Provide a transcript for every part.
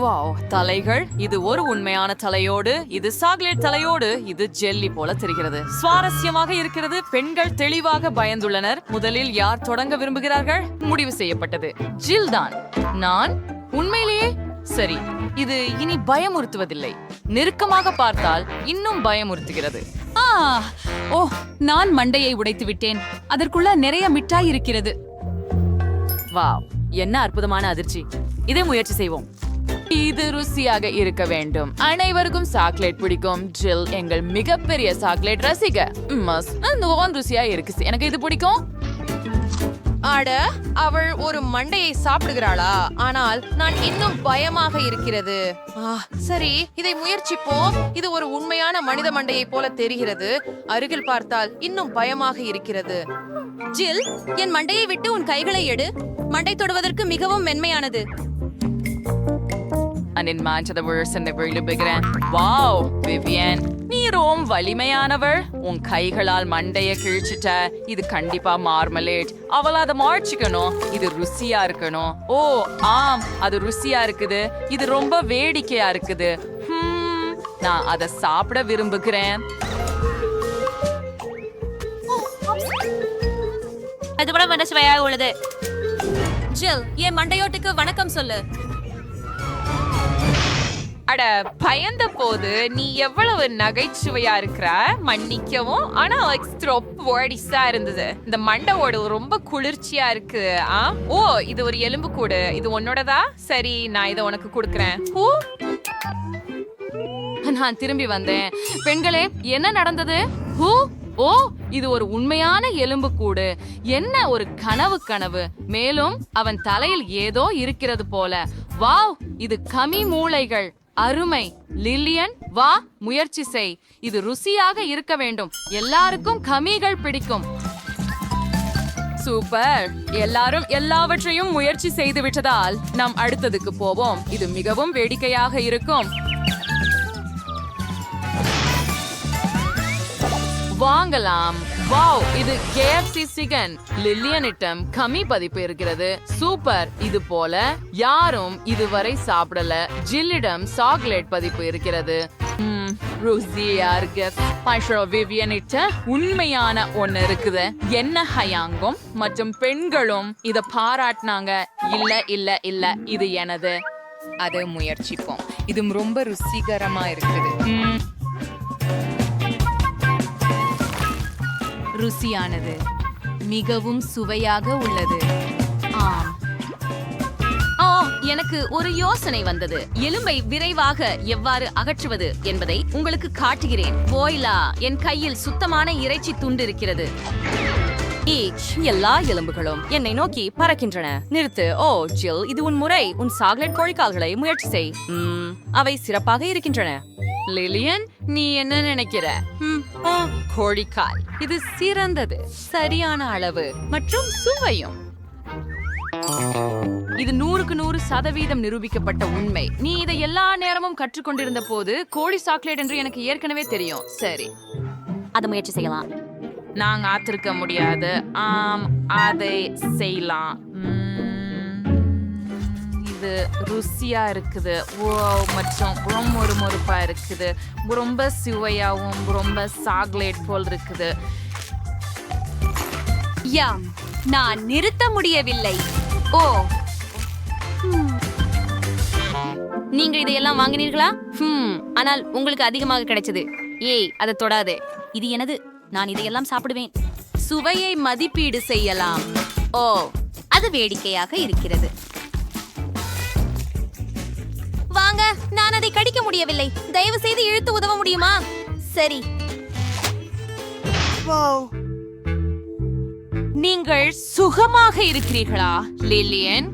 Wow தலைகள். இது ஒரு உண்மையான தலையோடு இது சாக்லேட் தலையோடு இது ஜெல்லி போல தெரிகிறது. சுவாரஸ்யமாக இருக்கிறது பெண்கள் தெளிவாக பயந்துள்ளனர். முதலில் யார் தொடங்க விரும்புகிறார்கள்? முடிவு செய்யப்பட்டது. ஜில் தான் நான்? உண்மையிலேயே? சரி இது இனி பயமுறுத்துவதில்லை. நெருக்கமாக பார்த்தால் இன்னும் பயமுறுத்துகிறது. ஆ ஓ நான் மண்டையை உடைத்து விட்டேன். அதற்குள்ள நிறைய மிட்டாய் இருக்கிறது. வாவ் என்ன அற்புதமான அதிர்ச்சி. இதை முயற்சி செய்வோம். இது ருசியாக இருக்க வேண்டும். அனைவருக்கும் சாக்லேட் பிடிக்கும். ஜில் எங்கள் மிகப்பெரிய சாக்லேட் ரசிக. மஸ் நோன் ருசியா இருக்கு. எனக்கு இது பிடிக்கும். ஆட அவள் ஒரு மண்டையை சாப்பிடுகிறாளா? ஆனால் நான் இன்னும் பயமாக இருக்கிறது. சரி இதை முயற்சிப்போம். இது ஒரு உண்மையான மனித மண்டையை போல தெரிகிறது. அருகில் பார்த்தால் இன்னும் பயமாக இருக்கிறது. ஜில் என் மண்டையை விட்டு உன் கைகளை எடு. மண்டை தொடுவதற்கு மிகவும் மென்மையானது. அனின் மாற்றத விழுசனை விழுபுகிறேன் வாவ் விவியன் நீ ரோம் வலிமையானவள் உன் கைகளால் மண்டைய கிழிச்சிட்ட இது கண்டிப்பா மார்மலேட். அவள் அதை மாய்ச்சிக்கணும் இது ருசியா இருக்கணும். ஓ ஆம் அது ருசியா இருக்குது இது ரொம்ப வேடிக்கையா இருக்குது. நான் அதை சாப்பிட விரும்புகிறேன். அது கூட மனசுவையாக உள்ளது. ஜில் என் மண்டையோட்டுக்கு வணக்கம் சொல்லு. அட பயந்த போது நீ எவ்வளவு நகைச்சுவையா இருக்கிற? மன்னிக்கவும். ஆனா வேடிஸா இருந்தது. இந்த மண்டை ஓடு ரொம்ப குளிர்ச்சியா இருக்கு. ஆ ஓ இது ஒரு எலும்பு கூடு. இது உன்னோடதா? சரி நான் இதை உனக்கு கொடுக்குறேன். ஓ நான் திரும்பி வந்தேன். பெண்களே என்ன நடந்தது? ஹூ? ஓ இது ஒரு உண்மையான எலும்பு கூடு. என்ன ஒரு கனவு கனவு. மேலும் அவன் தலையில் ஏதோ இருக்கிறது போல. வாவ் இது கமி மூளைகள். அருமை. லில்லியன் வா முயற்சி செய். இது ருசியாக இருக்க வேண்டும். எல்லாருக்கும் கமிகள் பிடிக்கும். சூப்பர். எல்லாரும் எல்லாவற்றையும் முயற்சி செய்து விட்டதால் நாம் அடுத்ததுக்கு போவோம். இது மிகவும் வேடிக்கையாக இருக்கும். வாங்கலாம். வாவ் இது கேஎஃப்சி சிகன் லில்லியனிட்டம் கம்மி பதிப்பு இருக்கிறது. சூப்பர் இது போல யாரும் இதுவரை சாப்பிடல. ஜில்லிடம் சாக்லேட் பதிப்பு இருக்கிறது. ம், ருசியா இருக்கு. பைஷோ விவியனிட்ட உண்மையான ஒண்ணு இருக்குது. என்ன ஹயாங்கும் மற்றும் பெண்களும் இத பாராட்டினாங்க. இல்ல இல்ல இல்ல இது எனது. அதை முயற்சிப்போம். இது ரொம்ப ருசிகரமா இருக்குது. ருசியானது. மிகவும் சுவையாக உள்ளது. ஆம். ஓ எனக்கு ஒரு யோசனை வந்தது. எலும்பை விரைவாக எவ்வாறு அகற்றுவது என்பதை உங்களுக்கு காட்டுகிறேன். போய்லா என் கையில் சுத்தமான இறைச்சி துண்டு இருக்கிறது. எல்லா எலும்புகளும் என்னை நோக்கி பறக்கின்றன. நிறுத்து. ஓ ஜில் இது உன் முறை. உன் சாக்லேட் கோழிக்கால்களை முயற்சி செய். அவை சிறப்பாக இருக்கின்றன. லிலியன் நீ என்ன நினைக்கிற? கோழிக்கால். இது சிறந்தது. சரியான அளவு மற்றும் சுவையும். இது நூறுக்கு நூறு சதவீதம் நிரூபிக்கப்பட்ட உண்மை. நீ இதை எல்லா நேரமும் கற்றுக்கொண்டிருந்த போது கோழி சாக்லேட் என்று எனக்கு ஏற்கனவே தெரியும். சரி. அதை முயற்சி செய்யலாம். நாங்க ஆத்திருக்க முடியாது. ஆம் அதை செய்யலாம். இது ருசியா இருக்குது ஓ மற்றும் ரொம்ப ஒரு மொறுப்பாக இருக்குது ரொம்ப சுவையாவும் ரொம்ப சாக்லேட் போல் இருக்குது. யா நான் நிறுத்த முடியவில்லை. ஓ. நீங்க இதையெல்லாம் வாங்கினீர்களா? ஹம் ஆனால் உங்களுக்கு அதிகமாக கிடைச்சது. ஏய் அதை தொடாதே. இது எனது. நான் இதையெல்லாம் சாப்பிடுவேன். சுவையை மதிப்பீடு செய்யலாம். ஓ அது வேடிக்கையாக இருக்கிறது. நான் அதை கடிக்க முடியவில்லை. தயவு செய்து இழுத்து உதவ முடியுமா? சரி. நீங்கள் சுகமாக இருக்கிறீர்களா லில்லியன்?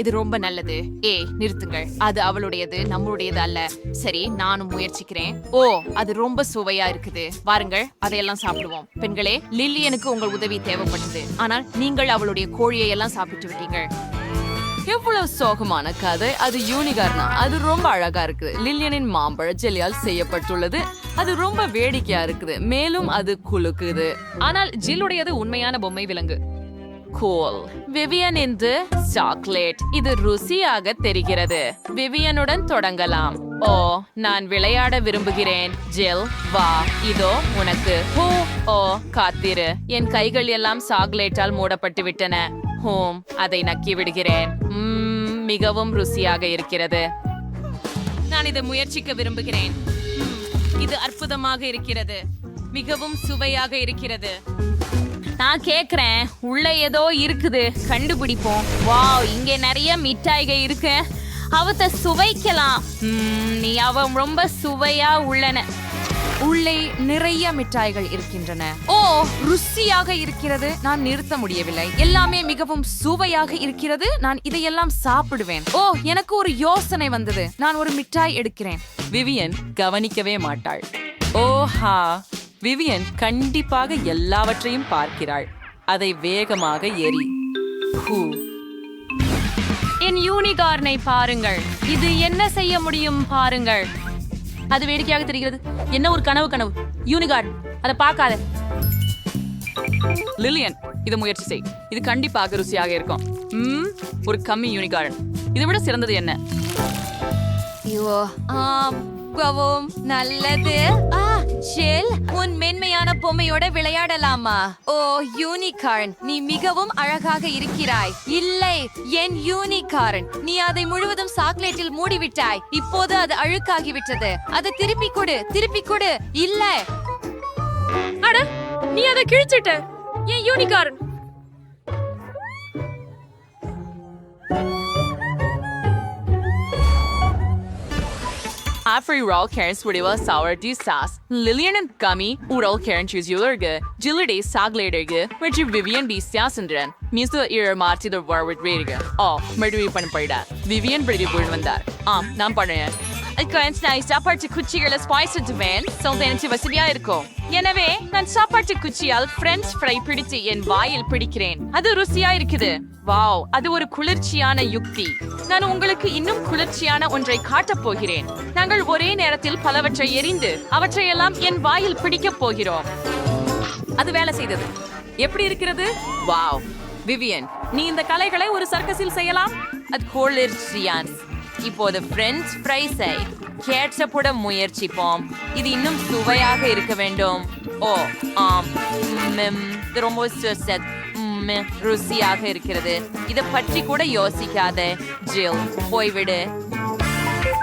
இது ரொம்ப நல்லது. ஏ நிறுத்துங்கள். அது அவளுடையது நம்மளுடையது அல்ல. சரி நானும் முயற்சிக்கிறேன். ஓ அது ரொம்ப சுவையா இருக்குது. வாருங்கள் அதையெல்லாம் சாப்பிடுவோம். பெண்களே லில்லியனுக்கு உங்கள் உதவி தேவைப்பட்டது. ஆனால் நீங்கள் அவளுடைய கோழியை எல்லாம் சாப்பிட்டு விட்டீங்க எவ்வளவு சோகமான கதை. அது யூனிகார்னா. அது ரொம்ப அழகா இருக்குது. லில்லியனின் மாம்பழ ஜெல்லியால் செய்யப்பட்டுள்ளது. அது ரொம்ப வேடிக்கையா இருக்குது. மேலும் அது குலுக்குது. ஆனால் ஜில்லுடையது உண்மையான பொம்மை விலங்கு. கோல் விவியன் என்று சாக்லேட் இது ருசியாக தெரிகிறது. விவியனுடன் தொடங்கலாம். ஓ நான் விளையாட விரும்புகிறேன். ஜெல் வா. இதோ உனக்கு. ஹூ ஓ காத்திரு. என் கைகள் எல்லாம் சாக்லேட்டால் மூடப்பட்டு விட்டன ஹோம் அதை நக்கி விடுகிறேன். மிகவும் ருசியாக இருக்கிறது. நான் இதை முயற்சிக்க விரும்புகிறேன். இது அற்புதமாக இருக்கிறது. மிகவும் சுவையாக இருக்கிறது. நான் கேக்குறேன் உள்ள ஏதோ இருக்குது. கண்டுபிடிப்போம். வா இங்க நிறைய மிட்டாய்கள் இருக்கு. அவத்த சுவைக்கலாம். நீ அவன் ரொம்ப சுவையா உள்ளன. உள்ளே நிறைய மிட்டாய்கள் இருக்கின்றன. ஓ ருசியாக இருக்கிறது நான் நிறுத்த முடியவில்லை. எல்லாமே மிகவும் சுவையாக இருக்கிறது நான் இதையெல்லாம் சாப்பிடுவேன். ஓ எனக்கு ஒரு யோசனை வந்தது. நான் ஒரு மிட்டாய் எடுக்கிறேன். விவியன் கவனிக்கவே மாட்டாள். ஓஹா விவியன் கண்டிப்பாக எல்லாவற்றையும் பார்க்கிறாள். அதை வேகமாக எரி ஹூ. என் யூனிகார்னை பாருங்கள். இது என்ன செய்ய முடியும் பாருங்கள். அது வேடிக்கையாக தெரிகிறது. என்ன ஒரு கனவு கனவு? யூனிகார்ன் அதை பார்க்காத. லில்லியன் இதை முயற்சி செய். இது கண்டிப்பாக ருசியாக இருக்கும். ம் ஒரு கம்மி யூனிகார்டன் இதை விட சிறந்தது என்ன? ஐயோ ஆம் நல்லது. ஆ ஷெல் பொம்மையோட விளையாடலாமா? ஓ யூனிகார்ன் நீ மிகவும் அழகாக இருக்கிறாய். இல்லை என் யூனிகார்ன் நீ அதை முழுவதும் சாக்லேட்டில் மூடிவிட்டாய். இப்போது அது அழுக்காகிவிட்டது அதை திருப்பி கொடு திருப்பி கொடு. இல்ல. அட நீ அதை கிழிச்சிட்ட. என் unicorn After roll Karen's video sour tea sauce, Lillian and Gummy உடல் Karen choose யுலர்கு ஜில்லுடே சாக்லேடர்கு மற்றும் விவியன் பி சியாசந்திரன் மீசு இழ மாற்றித வரவிட் ரேடுக ஓ மறுபடி பண்ண போயிடார் விவியன் பிடிவி போய் வந்தார் ஆம் நான் பண்ணேன் Karen நான் சாப்பாட்டு குச்சிகளை ஸ்பைஸ் பண்ணுவேன் எனக்கு வசதியா இருக்கும் எனவே நான் சாப்பாட்டு குச்சியால் பிரெஞ்ச் ஃப்ரை பிடித்து என் வாயில் பிடிக்கிறேன் அது ருசியா இருக்குது வாவ் அது ஒரு குளிர்ச்சியான யுக்தி. நான் உங்களுக்கு இன்னும் குளிர்ச்சியான ஒன்றை காட்டப் போகிறேன். நாங்கள் ஒரே நேரத்தில் பலவற்றை எரிந்து அவற்றையெல்லாம் என் வாயில் பிடிக்கப் போகிறோம். அது வேலை செய்தது. எப்படி இருக்கிறது? வாவ் விவியன் நீ இந்த கலைகளை ஒரு சர்க்கஸில் செய்யலாம்? அது குளிர்ச்சியான். இப்போது பிரெஞ்ச் ஃப்ரைஸை கேட்சப்புட முயற்சிப்போம். இது இன்னும் சுவையாக இருக்க வேண்டும். ஓ ஆம் இது ரொம்ப செம்ம ருசியாக இருக்கிறது. இதை பற்றி கூட யோசிக்காத ஜில். போய்விடு.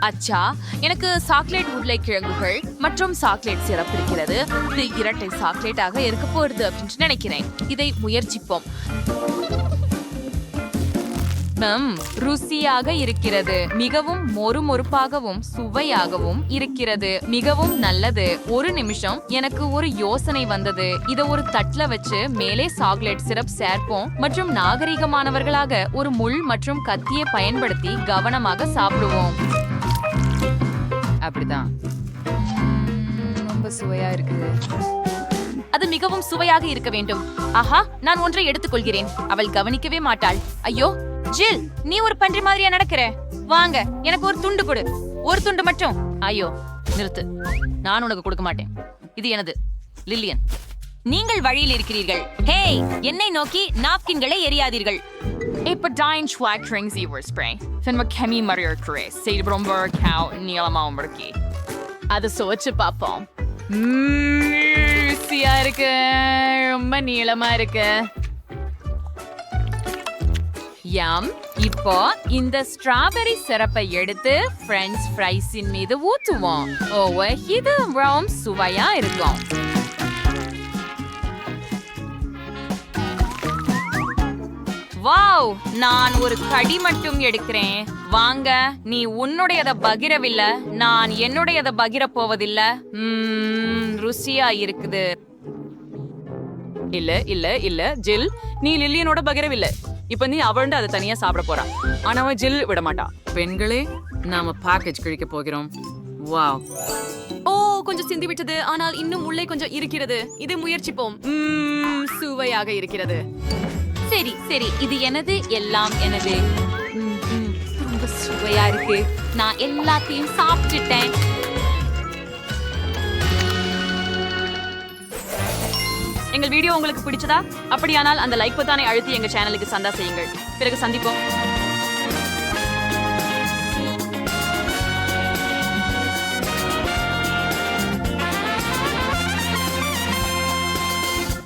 அச்சா எனக்கு சாக்லேட் உருளைக்கிழங்குகள் மற்றும் சாக்லேட் சிறப்பு இருக்கிறது. இது இரட்டை சாக்லேட்டாக இருக்க போகிறது அப்படின்னு நினைக்கிறேன். இதை முயற்சிப்போம். ம், ருசியாக இருக்கிறது. மிகவும் மொறுமொறுப்பாகவும் சுவையாகவும் இருக்கிறது. மிகவும் நல்லது. ஒரு நிமிஷம் எனக்கு ஒரு யோசனை வந்தது. இத ஒரு தட்டுல வச்சு மேலே சாக்லேட் சிரப் சேர்ப்போம். மற்றும் நாகரிகமானவர்களாக ஒரு முள் மற்றும் கத்தியை பயன்படுத்தி கவனமாக சாப்பிடுவோம். அப்படிதான். ரொம்ப சுவையா இருக்குது. அது மிகவும் சுவையாக இருக்க வேண்டும். ஆஹா நான் ஒன்றை எடுத்துக்கொள்கிறேன். அவள் கவனிக்கவே மாட்டாள். ஐயோ ஜில் நீ ஒரு பன்றி மாதிரியா நடக்கிற? வாங்க எனக்கு ஒரு துண்டு கொடு. ஒரு துண்டு மட்டும். ஐயோ நிறுத்து. நான் உனக்கு கொடுக்க மாட்டேன். இது எனது. லில்லியன். நீங்கள் வழியில் இருக்கிறீர்கள். ஹேய் என்னை நோக்கி நாப்கின்களை எரியாதீர்கள் இப்ப டைன் schwackring zebra spray fin ma kemi mario kure say bromber cow நீளமாவும் இருக்கு அதை சுவைச்சு பார்ப்போம் ருசியா இருக்கு. ரொம்ப நீளமா இருக்கு. யம் இப்போ இந்த ஸ்ட்ராபெரி சிரப்பை எடுத்து ஃப்ரெஞ்ச் ஃப்ரைஸின் மீது ஊத்துவோம். ஓ இது ரொம்ப சுவையா இருக்கும். வாவ் நான் ஒரு கடி மட்டும் எடுக்கிறேன். வாங்க நீ உன்னுடையத பகிரவில்ல. நான் என்னுடையத பகிர போவதில்ல. ருசியா இருக்குது. இல்ல இல்ல இல்ல ஜில் நீ லில்லியனோட பகிரவில்லை. இப்ப நீ அவள்ந்து அதை தனியா சாப்பிட போறா. ஆனா அவன் ஜில் விட மாட்டா. பெண்களே நாம பேக்கேஜ் கிழிக்க போகிறோம். வாவ் ஓ கொஞ்சம் சிந்தி விட்டது. ஆனால் இன்னும் உள்ளே கொஞ்சம் இருக்கிறது. இதை முயற்சிப்போம். சுவையாக இருக்கிறது. சரி சரி. இது எனது எல்லாம் எனது. ரொம்ப சுவையா இருக்கு. நான் எல்லாத்தையும் சாப்பிட்டுட்டேன். எங்கள் வீடியோ உங்களுக்கு பிடிச்சதா? அப்படியானால் அந்த லைக் பொத்தானை அழுத்தி எங்க சேனலுக்கு சந்தா செய்யுங்கள். பிறகு சந்திப்போம்.